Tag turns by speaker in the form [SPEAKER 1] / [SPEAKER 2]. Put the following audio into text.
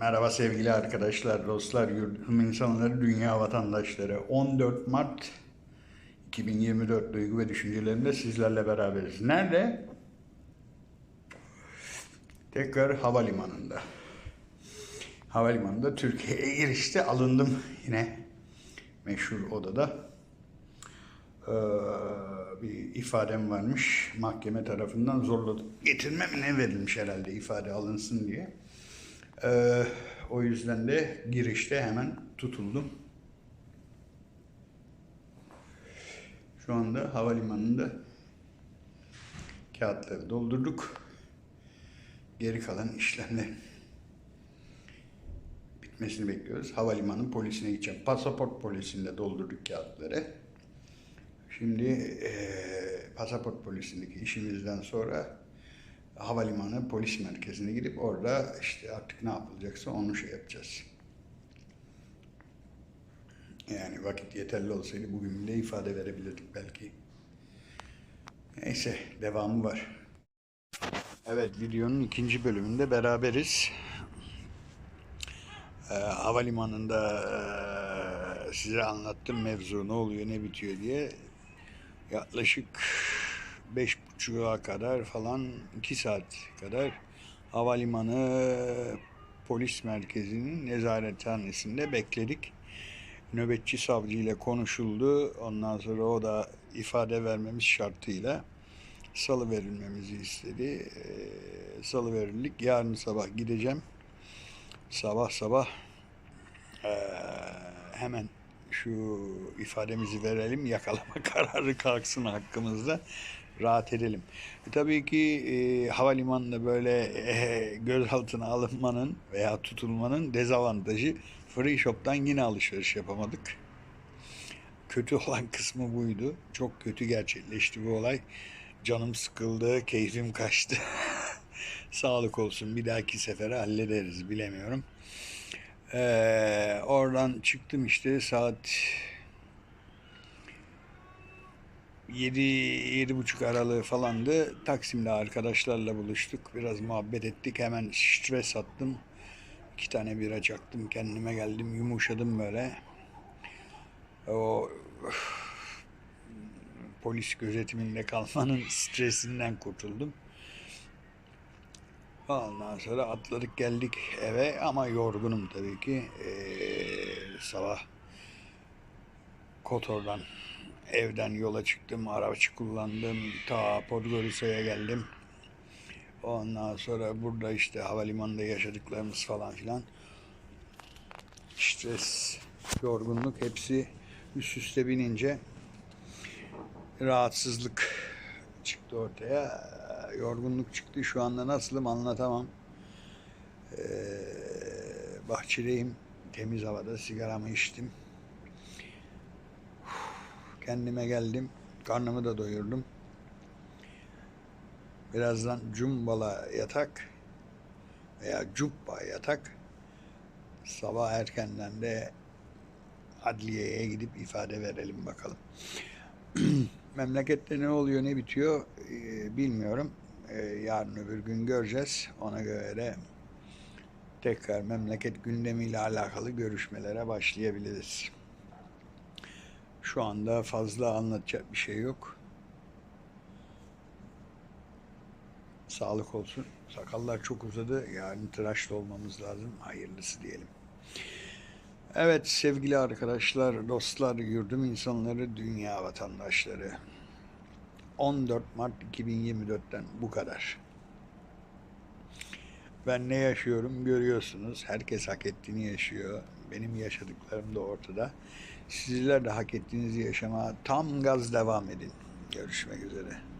[SPEAKER 1] Merhaba sevgili arkadaşlar, dostlar, yurdum insanları, dünya vatandaşları. 14 Mart 2024 duygu ve düşüncelerinde sizlerle beraberiz. Nerede? Tekrar havalimanında. Havalimanında Türkiye'ye girişte alındım yine meşhur odada. Ee, bir ifadem varmış. Mahkeme tarafından zorladık. Getirme ne verilmiş herhalde ifade alınsın diye. Ee, o yüzden de girişte hemen tutuldum. Şu anda havalimanında kağıtları doldurduk. Geri kalan işlemlerin bitmesini bekliyoruz. Havalimanı polisine gideceğim. Pasaport polisinde doldurduk kağıtları. Şimdi eee, pasaport polisindeki işimizden sonra havalimanı polis merkezine gidip orada işte artık ne yapılacaksa onu şey yapacağız. Yani vakit yeterli olsaydı bugün bile ifade verebilirdik belki. Neyse devamı var. Evet videonun ikinci bölümünde beraberiz. Ee, havalimanında e, size anlattım mevzu ne oluyor ne bitiyor diye. Yaklaşık beş buçuğa kadar falan iki saat kadar havalimanı polis merkezinin nezarethanesinde bekledik. Nöbetçi savcı ile konuşuldu. Ondan sonra o da ifade vermemiz şartıyla salı verilmemizi istedi. Ee, salı verildik. Yarın sabah gideceğim. Sabah sabah ee, hemen şu ifademizi verelim, yakalama kararı kalksın hakkımızda rahat edelim. E, tabii ki e, havalimanında böyle e, gözaltına alınmanın veya tutulmanın dezavantajı free shop'tan yine alışveriş yapamadık. Kötü olan kısmı buydu. Çok kötü gerçekleşti bu olay. Canım sıkıldı, keyfim kaçtı. Sağlık olsun bir dahaki sefere hallederiz bilemiyorum. Ee, oradan çıktım işte saat 7 yedi buçuk aralığı falandı. Taksim'de arkadaşlarla buluştuk. Biraz muhabbet ettik. Hemen stres attım. İki tane bira çaktım. Kendime geldim. Yumuşadım böyle. O polis gözetiminde kalmanın stresinden kurtuldum. Ondan sonra atladık geldik eve ama yorgunum tabii ki. Ee, sabah Kotor'dan evden yola çıktım. Araç kullandım. Ta Podgorica'ya geldim. Ondan sonra burada işte havalimanında yaşadıklarımız falan filan. Stres, yorgunluk hepsi üst üste binince rahatsızlık çıktı ortaya. Yorgunluk çıktı. Şu anda nasılım anlatamam. Ee, bahçedeyim. Temiz havada sigaramı içtim. Kendime geldim. Karnımı da doyurdum. Birazdan cumbala yatak veya cubba yatak. Sabah erkenden de adliyeye gidip ifade verelim bakalım. Memlekette ne oluyor ne bitiyor e, bilmiyorum. E, yarın öbür gün göreceğiz. Ona göre tekrar memleket gündemiyle alakalı görüşmelere başlayabiliriz. Şu anda fazla anlatacak bir şey yok. Sağlık olsun. Sakallar çok uzadı. Yarın tıraşlı olmamız lazım. Hayırlısı diyelim. Evet sevgili arkadaşlar, dostlar, yurdum insanları, dünya vatandaşları. 14 Mart 2024'ten bu kadar. Ben ne yaşıyorum görüyorsunuz. Herkes hak ettiğini yaşıyor. Benim yaşadıklarım da ortada. Sizler de hak ettiğinizi yaşamaya tam gaz devam edin. Görüşmek üzere.